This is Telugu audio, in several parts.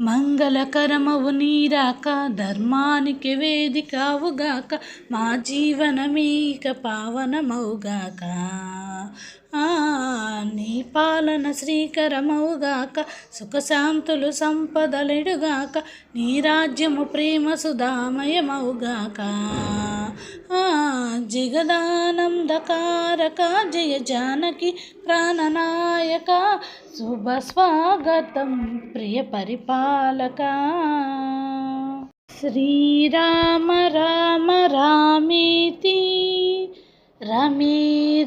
మంగళకరమవు నీరాక ధర్మానికి వేదికావుగాక మా జీవనమీక పావనమవుగాక. ఆ, పాలన శ్రీకరమవుగాక సుఖశాంతులు సంపదలెడుగాక నీ రాజ్యము ప్రేమ సుధామయమవుగాక. ఆ, జగదానందకారక జయ జానకి ప్రాణనాయక శుభ స్వాగతం ప్రియ పరిపాలక. శ్రీరామ రామ రామేతి రమే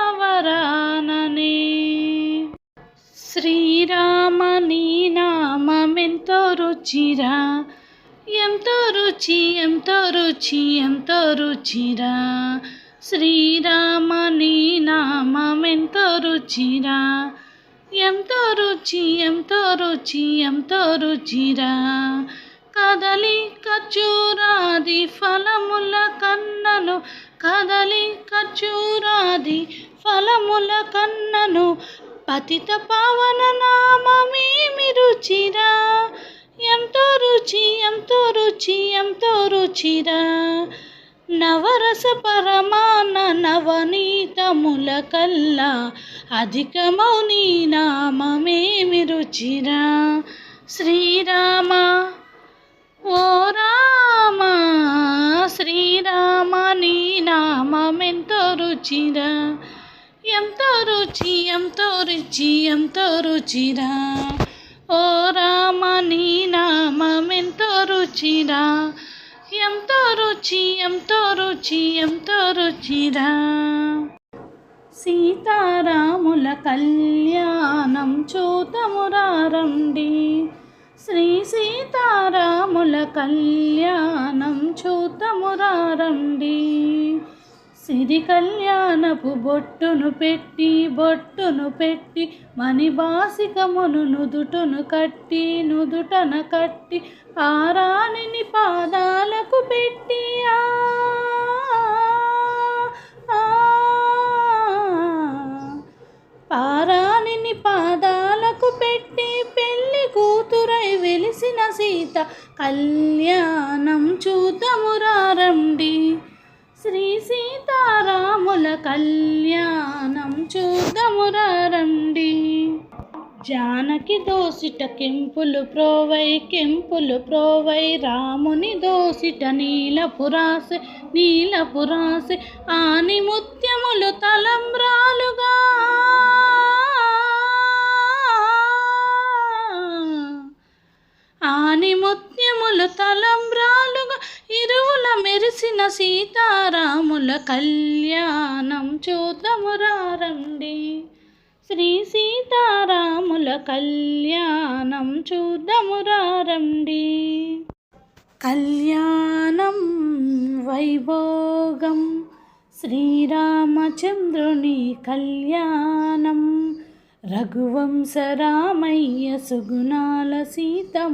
రుచిరా ఎంతో రుచి ఎంతో రుచి ఎంతో రుచిరా? శ్రీరామ నీ నామెంతో రుచిరా? ఎంతో రుచి ఎంతో రుచి ఎంతో రుచిరా? కదలి కచూరాది ఫలముల కన్నను కదలి కచూరాది ఫలముల కన్నను పతిత పావన నామమేమి రుచిరా? ఎంతో రుచి ఎంతో రుచి ఎంతో రుచిరా. నవరస పరమాన నవనీతముల కల్లా అధికమౌ నీ నామమేమి రుచిరా శ్రీరామ ఓ రామ శ్రీరామ నీ నామెంతో రుచిరా. ఎంతో రుచి ఎంతో రుచి ఎంతో రుచిరా. ఓ రామ రుచి ఎంతో రుచి ఎంతో రుచిరా. సీతారాముల కళ్యాణం చూతమురారండి శ్రీ సీతారాముల కళ్యాణం చూతమురారండి సిరి కళ్యాణపు బొట్టును పెట్టి బొట్టును పెట్టి మణిబాసికమును నుదుటును కట్టి నుదుటన కట్టి పారాణిని పారాణిని పాదాలకు పెట్టి పెళ్ళి కూతురై వెలిసిన సీత కళ్యాణం చూద్దామురారండి శ్రీ సీతారాముల కళ్యాణం చూద్దామురారండి జానకి దోసిట కెంపులు ప్రోవై కెంపులు ప్రోవై రాముని దోసిట నీలపురాసె నీలపురాసె ఆని ముత్యములు తలంబ్రాలుగా ముత్యములు తలంబ్రాలుగా ఇరువుల మెరిసిన సీతారాముల కళ్యాణం చూద్దామురారండి శ్రీ సీతారాముల కళ్యాణం చూద్దామురారండి కళ్యాణం వైభోగం శ్రీరామచంద్రుని కళ్యాణం రఘువంశరామయ్య సుగుణాల సీతం